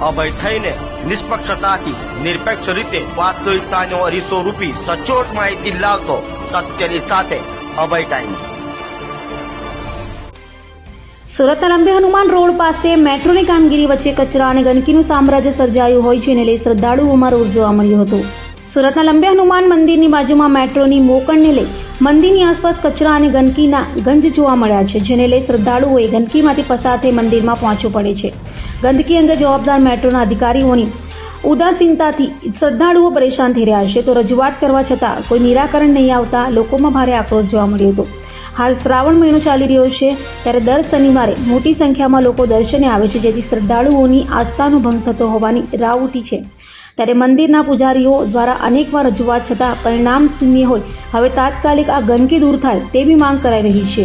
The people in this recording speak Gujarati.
અભય થઈને નિષ્પક્ષતાથી, નિરપેક્ષ રીતે વાસ્તવિકતાનો અરીસો રૂપી સચોટ માહિતી લાવતો સત્યની સાથે અભય ટાઈમ્સ. સુરતના લંબે હનુમાન રોડ પાસે મેટ્રોની કામગીરી વચ્ચે કચરા અને ગંદકીનું સામ્રાજ્ય સર્જાયું હોય છે અને લઈ શ્રદ્ધાળુઓમાં રોષ જોવા મળ્યો હતો. સુરતના લંબે હનુમાન મંદિરની બાજુમાં મેટ્રોની મોકળને લઈ મંદિરની આસપાસ કચરા અને ગંદકીના ગંજ જોવા મળ્યા છે, જેને લઈ શ્રદ્ધાળુઓએ ગંદકીમાંથી પસાર થઈ મંદિરમાં પહોંચવું પડે છે. ગંદકી અંગે જવાબદાર મેટ્રોના અધિકારીઓની ઉદાસીનતાથી શ્રદ્ધાળુઓ પરેશાન થઈ રહ્યા છે. તો રજૂઆત કરવા છતાં કોઈ નિરાકરણ નહીં આવતા લોકોમાં ભારે આક્રોશ જોવા મળ્યો હતો. હાલ શ્રાવણ મહિનો ચાલી રહ્યો છે, ત્યારે દર શનિવારે મોટી સંખ્યામાં લોકો દર્શને આવે છે, જેથી શ્રદ્ધાળુઓની આસ્થાનો ભંગ થતો હોવાની રાવ ઉઠી છે. ત્યારે મંદિરના પૂજારીઓ દ્વારા અનેકવાર રજૂઆત છતાં પરિણામ શૂન્ય હોય. હવે તાત્કાલિક આ ગંદકી દૂર થાય તેવી માંગ કરાઈ રહી છે.